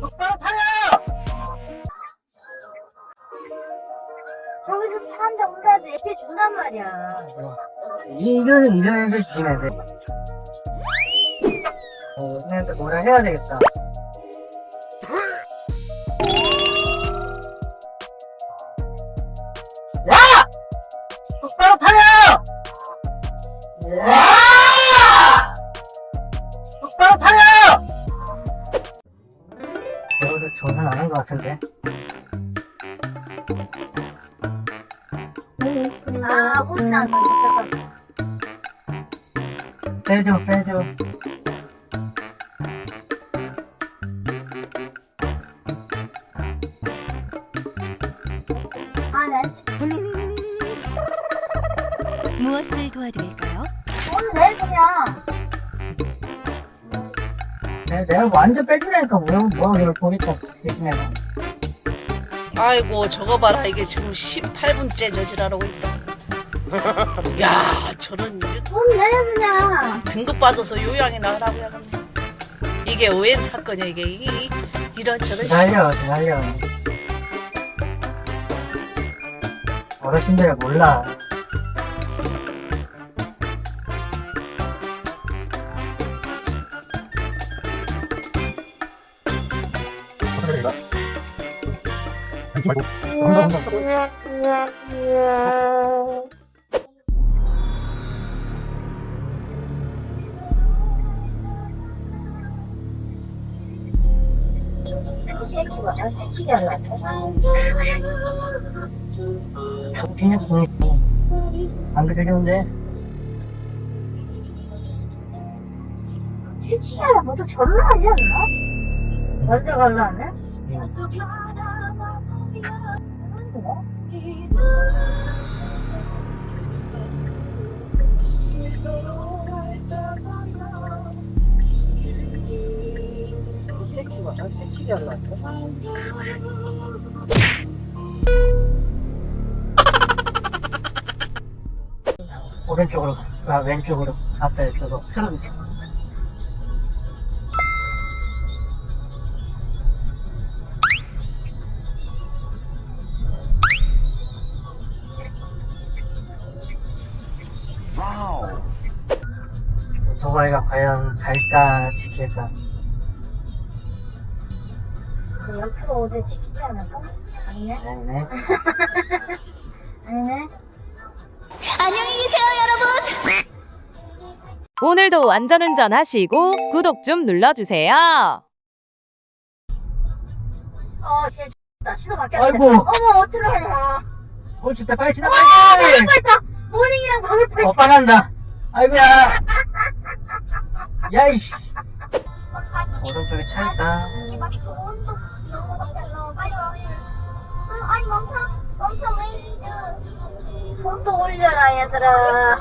똑바로 타요! 저기서 차 한 대 온다도 애초에 준단 말이야. 일은 일을 해주시면 돼. 어, 그냥 또 뭐라 해야 되겠다. 여기서 조선 안한 것 같은데. 아, 혼자. 빼줘, 빼줘. 아, 난 무엇을 도와드릴까요? 뭔데, 그냥. 내, 내가 완전 빼주라니까 뭐야, 뭐야, 이걸 보니까 대신에. 아이고 저거 봐라 이게 지금 18분째 저지랄하고 있다 야 저는 이제 뭔데, 그냥. 등급 받아서 요양이나 하라고 하겠네 이게 웬 사건이야 이게 이, 이런저런 씨. 기다려, 기다려. 어르신들 몰라. 좀, 안 그래 좋은데? 새치기 하려고 보통 절로 하지 않나? 먼저 갈라 하네? 오른쪽으로, 아, 왼쪽으로, 앞에 이쪽으로 틀어 주세요. 오토바이가 과연 갈까, 지킬까? 그 옆으로 오대 지키지 않을까? 아니네? 아니네. 아니네? 오늘도 안전운전 하시고 구독 좀 눌러주세요. 어, 쟤 X다. 신호 바뀌었어. 아이고. 어머, 어떡하냐. 어, 진짜 빨리 아, 지나가야지! 뻔했다. 모닝이랑 밥을 뻔했다. 어, 빠간다. 아이고야. 야, 이씨. 오른쪽에 차 있다. 아니 멈춰 멈춰 왜 손도 올려라 얘들아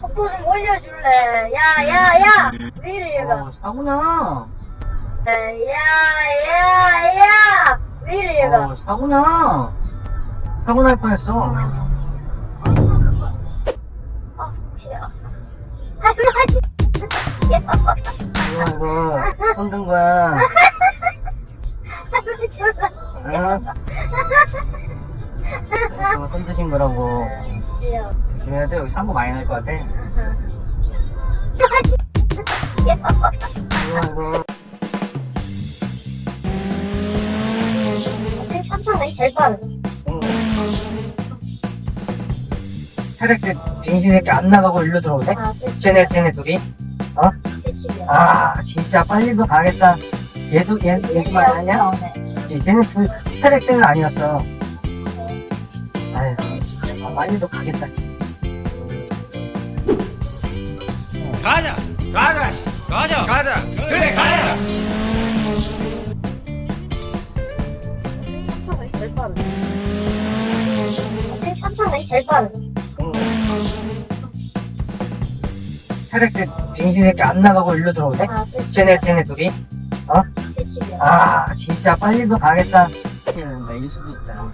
속도 좀 올려줄래 야야야 왜 이래 얘가 어, 사구나. 야야야 왜 이래 얘가 어, 사구나. 사고 날 뻔했어. 손든 거야. 이거 손 드신 거라고. 조심해야 돼. 여기 사고 많이 날 것 같아. 이거, 이거. 어떻게 삼천 원이 제일 빠르 응. 스트렉스 빙신 새끼 안 나가고 일로 들어오네? 아 쟤네, 쟤네 둘이? 어? 아, 진짜 빨리도 가겠다. 얘도, 얘, 얘도 말하냐? 얘는 그 스트렉스는 아니었어. 아유, 진짜 빨리도 가겠다. 가자 가자 씨. 가자 가자 그래 가자 삼천원이 제일 빠르 어떻게 삼천원이 제일 빠르 응. 스트렉스 빙신 새끼 안 나가고 일로 들어오네? 아 그치 쟤네, 쟤네 둘이? 그치 아, 진짜 빨리도 가겠다. 내일 수도 있잖아.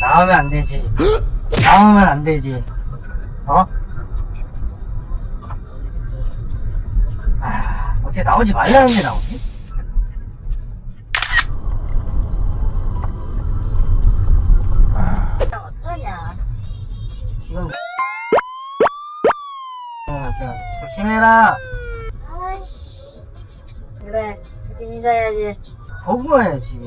나오면 안 되지. 나오면 안 되지. 어? 아, 어떻게 나오지 말라는데 나오지? 조심해라. 아이씨. 그래. 이렇게 인사해야지. 보고 해야지.